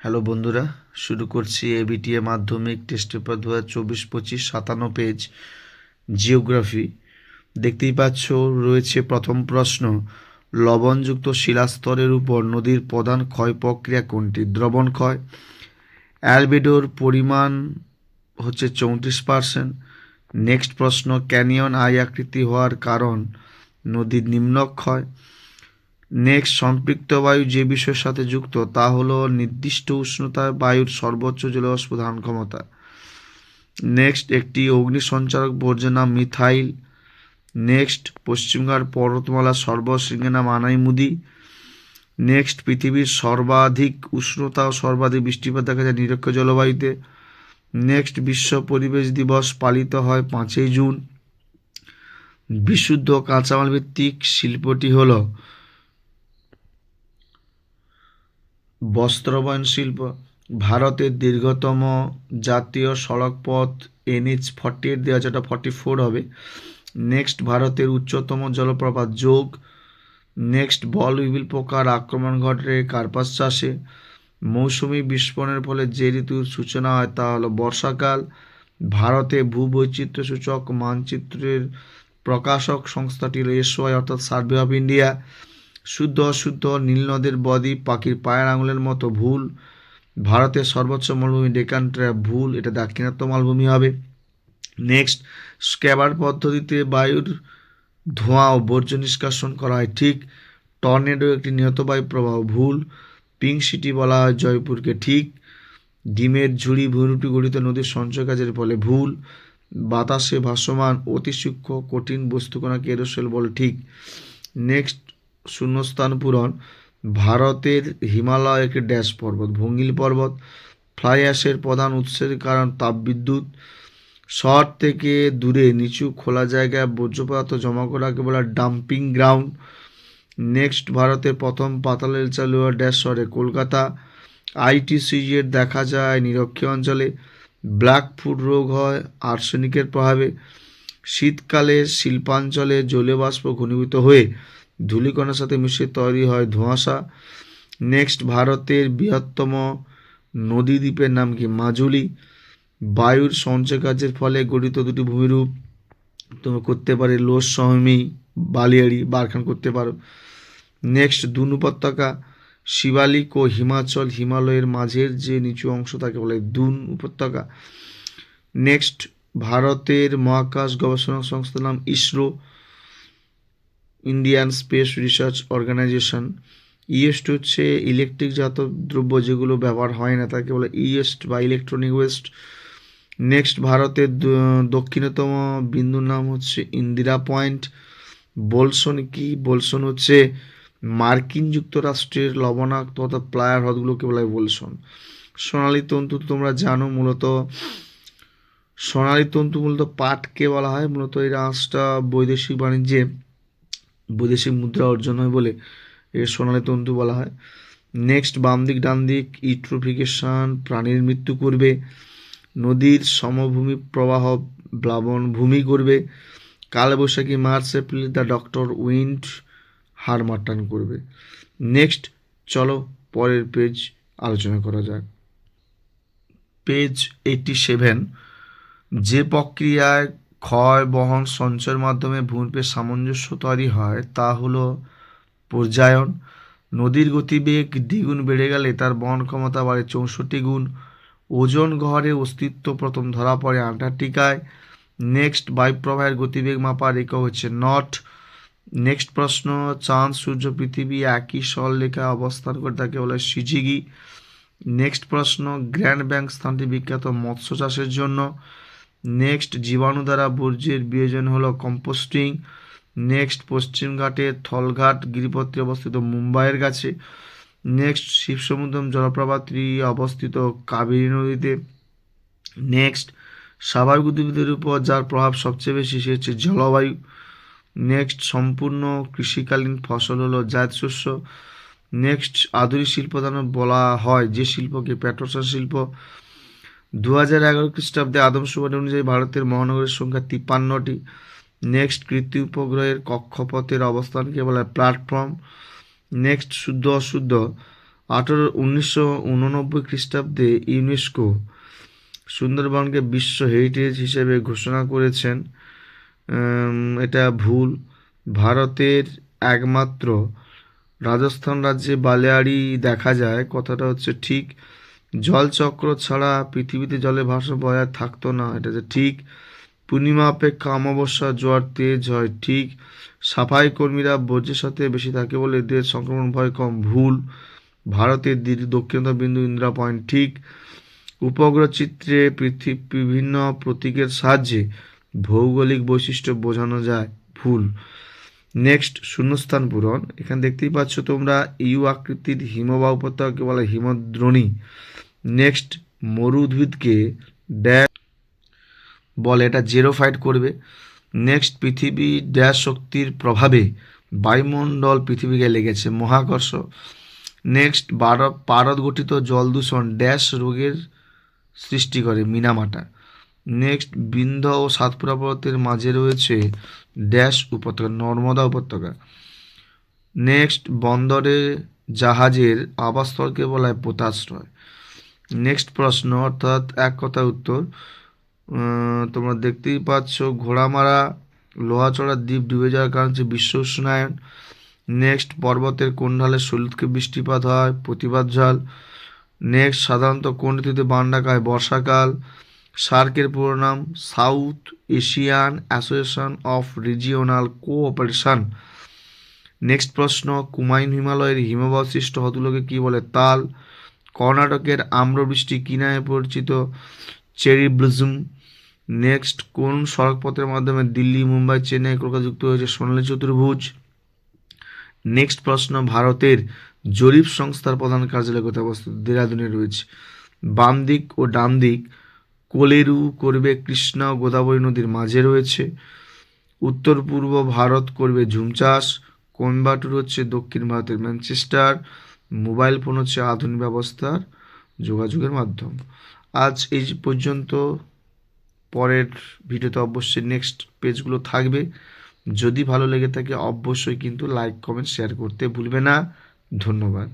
Hello বন্ধুরা, শুরু করছি এবিটিএ মাধ্যমিক টেস্ট পেপার দু হাজার চব্বিশ পঁচিশ সাতান্ন পেজ জিওগ্রাফি। দেখতেই পাচ্ছ, রয়েছে প্রথম প্রশ্ন, লবণযুক্ত শিলাস্তরের উপর নদীর প্রধান ক্ষয় প্রক্রিয়া কোনটি? দ্রবণ ক্ষয়, অ্যালবেডোর পরিমাণ হচ্ছে চৌত্রিশ পার্সেন্ট। নেক্সট প্রশ্ন, ক্যানিয়ন আই আকৃতি হওয়ার কারণ, নদীর নিম্নক্ষয় নেক্সট, সম্পৃক্ত বায়ু যে বিষয়ের সাথে যুক্ত, তা হলো নির্দিষ্ট উষ্ণতায় বায়ুর সর্বোচ্চ জলবাষ্প ধারণ ক্ষমতা। নেক্সট, একটি অগ্নিসঞ্চারক বর্জ্যের নাম মিথাইল। নেক্সট, পশ্চিমঘাট পর্বতমালার সর্বশৃঙ্গের নাম আনাইমুদি নেক্সট, পৃথিবীর সর্বাধিক উষ্ণতা ও সর্বাধিক বৃষ্টিপাত দেখা যায় নিরক্ষ জলবায়ুতে। নেক্সট, বিশ্ব পরিবেশ দিবস পালিত হয় পাঁচই জুন। বিশুদ্ধ কাঁচামাল ভিত্তিক শিল্পটি হলো বস্ত্রবয়ন শিল্প, ভারতের দীর্ঘতম জাতীয় সড়ক পথ এনএইচ ফর্টি এইট দেওয়া যেটা ফর্টি ফোর হবে। নেক্সট ভারতের উচ্চতম জলপ্রপাত যোগ। নেক্সট বল উইবিল পোকার আক্রমণ ঘটে কার্পাস চাষে। মৌসুমি বিস্ফোরণের ফলে যে ঋতুর সূচনা হয় তা হলো বর্ষাকাল। ভারতে ভূবৈচিত্র্য সূচক মানচিত্রের প্রকাশক সংস্থাটি হলো এসওয়াই, অর্থাৎ সার্ভে অফ ইন্ডিয়া। শুদ্ধ অশুদ্ধ নীলনদের বদ্বীপ, পাখির পায়ের আঙুলের মতো ভুল, ভারতের সর্বোচ্চ মালভূমি ডেকান ট্র্যাপ ভুল, এটা দাক্ষিণাত্য মালভূমি হবে। নেক্সট স্ক্যাবার পদ্ধতিতে বায়ুর ধোঁয়া ও বর্জ্য নিষ্কাশন করা হয়। ঠিক, টর্নেডো একটি নিহত বায়ু প্রবাহ ভুল, পিঙ্ক সিটি বলা হয় জয়পুরকে। ঠিক, ডিমের ঝুড়ি ভুরুটি গঠিত নদীর সঞ্চয় কাজের ফলে ভুল, বাতাসে ভাসমান অতি সূক্ষ্ম কঠিন বস্তুকণাকে এরোসেল বলে। ঠিক নেক্সট শূন্যস্থান পূরণ, ভারতের হিমালয় একটি ড্যাশ পর্বত, ভঙ্গিল পর্বত। ফ্লাই অ্যাশের প্রধান উৎসের কারণ তাপবিদ্যুৎ। শহর থেকে দূরে নিচু খোলা জায়গায় বর্জ্য পদার্থ জমা করাকে বলা ডাম্পিং গ্রাউন্ড। নেক্সট, ভারতের প্রথম পাতাল রেল চালু হওয়া ড্যাশ শহরে কলকাতা। আইটিসিজির দেখা যায় নিরক্ষীয় অঞ্চলে। ব্ল্যাক ফুড রোগ হয় আর্সেনিকের প্রভাবে। শীতকালে শিল্পাঞ্চলে জলীয় বাষ্প ঘনীভূত হয়ে ধূলিকণার সাথে মিশে তৈরি হয় ধোঁয়াশা। নেক্সট ভারতের বৃহত্তম নদী দ্বীপের নাম কি? মাজুলি। বায়ুর সঞ্চয় কাজের ফলে গঠিত দুটি ভূমিরূপ তোমরা করতে পারে লোস সমী বালিয়াড়ি, বারখান করতে পারো। নেক্সট দুন উপত্যকা। শিবালিক ও হিমাচল হিমালয়ের মাঝের যে নিচু অংশ তাকে বলে দুন উপত্যকা। নেক্সট ভারতের মহাকাশ গবেষণা সংস্থার নাম ISRO. Indian space research organisation yeast হচ্ছে ইলেকট্রিক জাত দ্রব্য যেগুলো ব্যবহার হয় না, তাকে বলে ইয়েস্ট বা ইলেকট্রনিক ওয়েস্ট নেক্সট ভারতের দক্ষিণতম বিন্দুর নাম হচ্ছে ইন্দিরা পয়েন্ট বোলসন কি? বোলসন হচ্ছে মার্কিন যুক্তরাষ্ট্রের লবণাক্ত অর্থাৎ প্লায়ার হ্রদগুলোকে বলা হয় বোলসন সোনালী তন্তু তোমরা জানো, মূলত সোনালী তন্তু মূলত পাটকে বলা হয়। মূলত এই রাসটা বৈদেশিক বাণিজ্যে বৈদেশিক মুদ্রা অর্জন হয় বলে এর সোনালী তন্তু বলা হয়। নেক্সট বাম দিক ডান দিক ইট্রোফিকেশন প্রাণীর মৃত্যু করবে, নদীর সমভূমি প্রবাহ, প্লাবন ভূমি করবে, কালবৈশাখী, March, April, the doctor wind হার মাটান করবে। নেক্সট চলো পরের পেজ আলোচনা করা যাক। পেজ এইটটি সেভেন যে প্রক্রিয়ায় ক্ষয় বহন সঞ্চয়ের মাধ্যমে ভূমিরূপের সামঞ্জস্য তৈরি হয়, তা হলো পর্যায়ন। নদীর গতিবেগ দ্বিগুণ বেড়ে গেলে তার বহন ক্ষমতা বাড়ে চৌষট্টি গুণ। ওজন গহরে অস্তিত্ব প্রথম ধরা পড়ে আন্টার্কটিকায়। নেক্সট বায়ুপ্রবাহের গতিবেগ মাপার একক হচ্ছে নট। নেক্সট প্রশ্ন, চাঁদ, সূর্য, পৃথিবী একই সরলরেখায় অবস্থান করে তাকে বলে সিজিগি। নেক্সট প্রশ্ন, গ্র্যান্ড ব্যাংক স্থানটি বিখ্যাত মৎস্য চাষের জন্য। নেক্সট জীবাণু দ্বারা বর্জ্যের বিয়োজন হলো কম্পোস্টিং নেক্সট পশ্চিমঘাটের থলঘাট গিরিপত্রে অবস্থিত মুম্বাইয়ের কাছে। নেক্সট শিবসমুদ্রম জলপ্রপাতটি অবস্থিত কাবেরী নদীতে। নেক্সট স্বাভাবিক উদ্ভিদের উপর যার প্রভাব সবচেয়ে বেশি সে হচ্ছে জলবায়ু। নেক্সট সম্পূর্ণ কৃষিকালীন ফসল হলো জায়দ শস্য। নেক্সট আধুনিক শিল্প বলা হয় যে শিল্পকে পেট্রোসার শিল্প। দু হাজার এগারো খ্রিস্টাব্দে আদমশুমারি অনুযায়ী ভারতের মহানগরের সংখ্যা তিপ্পান্নটি। নেক্সট কৃত্রিম উপগ্রহের কক্ষপথের অবস্থানকে বলা হয় প্ল্যাটফর্ম। নেক্সট শুদ্ধ অশুদ্ধ। আঠেরো, উনিশশো উননব্বই খ্রিস্টাব্দে ইউনেস্কো সুন্দরবনকে বিশ্ব হেরিটেজ হিসেবে ঘোষণা করেছেন। এটা ভুল। ভারতের একমাত্র রাজস্থান রাজ্যে বালিয়াড়ি দেখা যায়। কথাটা হচ্ছে ঠিক। জলচক্র ছাড়া পৃথিবীতে জলের ভারসাম্য বজায় থাকতো না। এটা যে ঠিক। পূর্ণিমা অপেক্ষা অমাবস্যা, জোয়ার, তেজ হয় ঠিক। সাফাই কর্মীরা বর্জ্যের সাথে বেশি থাকে বলে এদের সংক্রমণ ভয় কম। ভুল। ভারতের দীর্ঘ দক্ষিণতম বিন্দু ইন্দিরা পয়েন্ট ঠিক। উপগ্রহ চিত্রে পৃথিবী বিভিন্ন প্রতীকের সাহায্যে ভৌগোলিক বৈশিষ্ট্য বোঝানো যায়। ভুল। নেক্সট, শূন্যস্থান পূরণ। এখানে দেখতেই পাচ্ছ তোমরা ইউ আকৃতির হিমবাহ উপত্যকাকে বলা হিমদ্রোণী। নেক্সট মরু উদ্ভিদকে ড্যাশ বলে, এটা জেরো ফাইট করবে। নেক্সট পৃথিবী ড্যাশ শক্তির প্রভাবে বায়ুমণ্ডল পৃথিবীকে লেগেছে, মহাকর্ষ। নেক্সট ভারত পারদ গঠিত জল দূষণ ড্যাশ রোগের সৃষ্টি করে, মিনামাটা। নেক্সট বিন্ধ্য ও সাতপুরা পর্বতের মাঝে রয়েছে ড্যাশ উপত্যকা, নর্মদা উপত্যকা। নেক্সট বন্দরে জাহাজের আবাসস্থলকে বলা হয় পোতাশ্রয়। নেক্সট প্রশ্ন, অর্থাৎ এক কথা উত্তর। তোমরা দেখতেই পাচ্ছ, ঘোড়ামারা, লোহাচড়া দ্বীপ ডুবে যাওয়ার কারণ হচ্ছে বিশ্ব উষ্ণায়ন। নেক্সট পর্বতের কোন ঢালে শৈলকে বৃষ্টিপাত হয়? প্রতিবাদ ঝাল। নেক্সট সাধারণত কোন ঋতুতে বান ডাকা হয়? বর্ষাকাল। সার্কের পুরো নাম South Asian Association of Regional Cooperation next প্রশ্ন কুমায়ুন হিমালয়ের হিমবাহ সৃষ্ট হতুলোকে কী বলে? তাল। কর্ণাটকের আম্রবৃষ্টি কী নামে পরিচিত চেরি ব্লুজুম। নেক্সট, কোন সড়কপথের মাধ্যমে দিল্লি, মুম্বাই, চেন্নাই, কলকাতা যুক্ত হয়েছে সোনালী চতুর্ভুজ? নেক্সট প্রশ্ন, ভারতের জরিপ সংস্থার প্রধান কার্যালয় কোথায় অবস্থিত, দেরাদুনে রয়েছে। বাম দিক ও ডান দিক, কোলেরু করবে কৃষ্ণা ও গোদাবরী নদীর মাঝে রয়েছে। উত্তর পূর্ব ভারত করবে ঝুম চাষ কোয়েম্বাটুর হচ্ছে দক্ষিণ ভারতের ম্যানচেস্টার। মোবাইল ফোন হচ্ছে আধুনিক ব্যবস্থার যোগাযোগের মাধ্যম। আজ এই পর্যন্ত পরের ভিডিওতে অবশ্যই নেক্সট পেজগুলো থাকবে। যদি ভালো লেগে থাকে, অবশ্যই কিন্তু লাইক কমেন্ট শেয়ার করতে ভুলবে না। ধন্যবাদ।